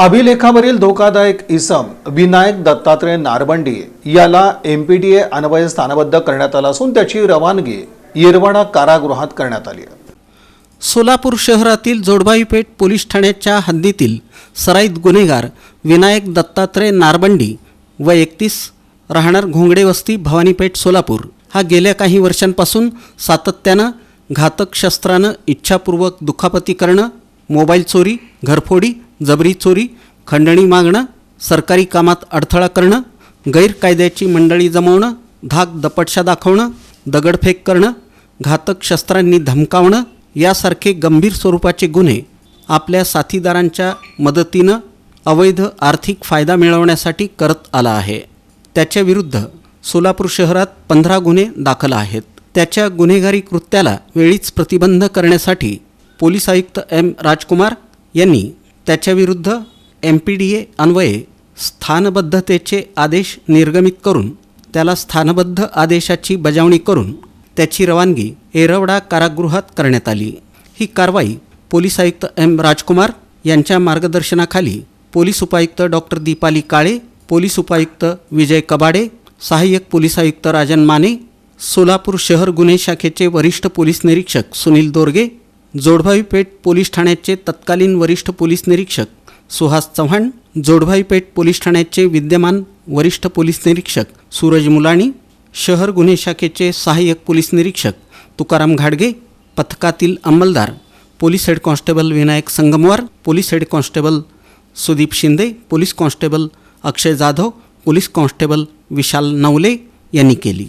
अभिलेखावरील धोकादायक इसम विनायक दत्तात्रय नारबंडी याला एम पी डी ए अन्वय स्थानबद्ध करण्यात आला असून त्याची रवानगी येरवाडा कारागृहात करण्यात आली सोलापूर शहरातील जोडबाईपेठ पोलीस ठाण्याच्या हद्दीतील सराईत गुन्हेगार विनायक दत्तात्रय नारबंडी व एकतीस राहणार घोंगडे वस्ती भवानीपेठ सोलापूर हा गेल्या काही वर्षांपासून सातत्यानं घातक शस्त्रानं इच्छापूर्वक दुखापती करणं मोबाईल चोरी घरफोडी जबरी चोरी खंडणी मागणं सरकारी कामात अडथळा करणं गैरकायद्याची मंडळी जमवणं धाक दपटशा दाखवणं दगडफेक करणं घातक शस्त्रांनी धमकावणं यासारखे गंभीर स्वरूपाचे गुन्हे आपल्या साथीदारांच्या मदतीनं अवैध आर्थिक फायदा मिळवण्यासाठी करत आला आहे. त्याच्याविरुद्ध सोलापूर शहरात पंधरा गुन्हे दाखल आहेत. त्याच्या गुन्हेगारी कृत्याला वेळीच प्रतिबंध करण्यासाठी पोलीस आयुक्त एम राजकुमार यांनी त्याच्याविरुद्ध एम पी डी ए अन्वये स्थानबद्धतेचे आदेश निर्गमित करून त्याला स्थानबद्ध आदेशाची बजावणी करून त्याची रवानगी एरवडा कारागृहात करण्यात आली. ही कारवाई पोलीस आयुक्त एम राजकुमार यांच्या मार्गदर्शनाखाली पोलीस उपायुक्त डॉक्टर दीपाली काळे पोलीस उपायुक्त विजय कबाडे सहाय्यक पोलीस आयुक्त राजन माने सोलापूर शहर गुन्हे शाखेचे वरिष्ठ पोलीस निरीक्षक सुनील दोरगे जोडभावी पेठ पोलीस ठाण्याचे तत्कालीन वरिष्ठ पोलीस निरीक्षक सुहास चव्हाण जोडभावी पेठ पोलीस ठाण्याचे विद्यमान वरिष्ठ पोलीस निरीक्षक सूरज मुलाणी शहर गुन्हे शाखेचे सहाय्यक पोलीस निरीक्षक तुकाराम घाडगे पथकातील अंमलदार police head constable Vinayak Sangamwar police head constable Sudeep Shinde police constable Akshay Jadhav police constable Vishal Navale यांनी केली.